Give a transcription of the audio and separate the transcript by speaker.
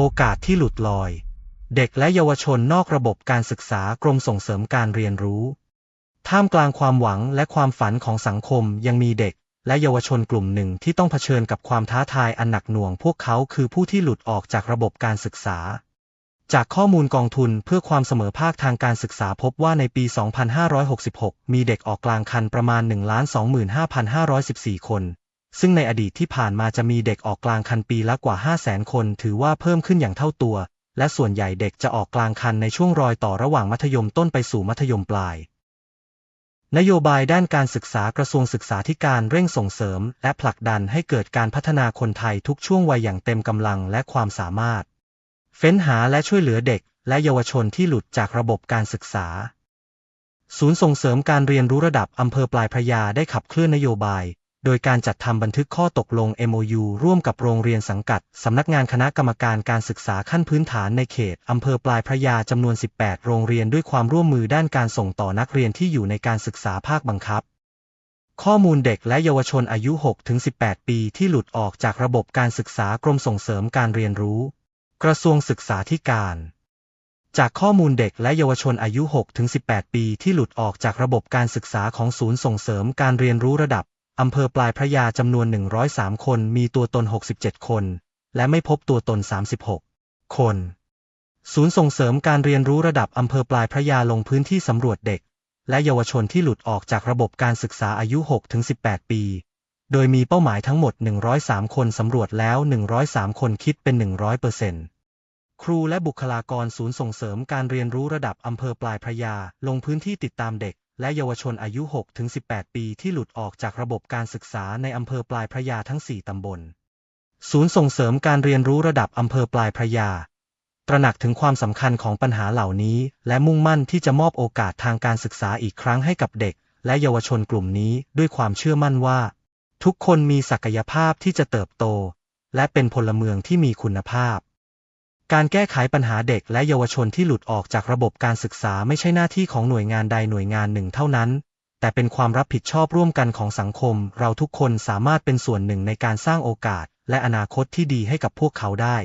Speaker 1: โอกาสที่หลุดลอย เด็กและเยาวชนนอกระบบการศึกษากรมส่งเสริมการเรียนรู้ ท่ามกลางความหวังและความฝันของสังคมยังมีเด็ก และเยาวชนกลุ่มหนึ่งที่ต้องเผชิญกับความท้าทายอันหนักหน่วง พวกเขาคือผู้ที่หลุดออกจากระบบการศึกษา จากข้อมูลกองทุนเพื่อความเสมอภาคทางการศึกษาพบว่าในปี 2566 มีเด็กออกกลางคันประมาณ 125,514 คน ซึ่งในอดีตที่ผ่านมาจะมีเด็กออกกลางคันปีละกว่า500,000คน ถือว่าเพิ่มขึ้นอย่างเท่าตัว และส่วนใหญ่เด็กจะออกกลางคันในช่วงรอยต่อระหว่างมัธยมต้นไปสู่มัธยมปลาย นโยบายด้านการศึกษากระทรวงศึกษาธิการเร่งส่งเสริม และผลักดันให้เกิดการพัฒนาคนไทยทุกช่วงวัยอย่างเต็มกำลังและความสามารถ เฟ้นหาและช่วยเหลือเด็ก และเยาวชนที่หลุดจากระบบการศึกษา ศูนย์ส่งเสริมการเรียนรู้ระดับอำเภอปลายพระยาได้ขับเคลื่อนนโยบาย โดยการจัดทำบันทึกข้อตกลง MOU ร่วมกับโรงเรียนสังกัด สำนักงานคณะกรรมการการศึกษาขั้นพื้นฐานในเขตอำเภอปลายพระยาจำนวน 18 โรงเรียนด้วยความร่วมมือด้านการส่งต่อนักเรียนที่อยู่ในการศึกษาภาคบังคับ ข้อมูลเด็กและเยาวชนอายุ 6-18 ปีที่หลุดออกจากระบบการศึกษากรมส่งเสริมการเรียนรู้ กระทรวงศึกษาธิการจากข้อมูลเด็กและเยาวชนอายุ 6-18 ปีที่หลุดออกจากระบบการศึกษาของศูนย์ส่งเสริมการเรียนรู้ระดับ อำเภอปลายพระยาจำนวน 103 คนมีตัวตน 67 คน และไม่พบตัวตน 36 คน ศูนย์ส่งเสริมการเรียนรู้ระดับอำเภอปลายพระยาลงพื้นที่สำรวจเด็ก และเยาวชนที่หลุดออกจากระบบการศึกษาอายุ 6-18 ปี โดยมีเป้าหมายทั้งหมด 103 คนสำรวจแล้ว 103 คนคิดเป็น 100%ครูและบุคลากรศูนย์ส่งเสริมการเรียนรู้ระดับอำเภอปลายพระยาลงพื้นที่ติดตามเด็ก และเยาวชนอายุ 6-18 ปีที่หลุดออกจากระบบการศึกษาในอำเภอปลายพระยาทั้ง 4 ตำบล ศูนย์ส่งเสริมการเรียนรู้ระดับอำเภอปลายพระยา ตระหนักถึงความสำคัญของปัญหาเหล่านี้ และมุ่งมั่นที่จะมอบโอกาสทางการศึกษาอีกครั้งให้กับเด็ก และเยาวชนกลุ่มนี้ด้วยความเชื่อมั่นว่า ทุกคนมีศักยภาพที่จะเติบโต และเป็นพลเมืองที่มีคุณภาพ การแก้ไขปัญหาเด็กและเยาวชนที่หลุดออกจากระบบการศึกษาไม่ใช่หน้าที่ของหน่วยงานใดหน่วยงานหนึ่งเท่านั้น แต่เป็นความรับผิดชอบร่วมกันของสังคม เราทุกคนสามารถเป็นส่วนหนึ่งในการสร้างโอกาส และอนาคตที่ดีให้กับพวกเขาได้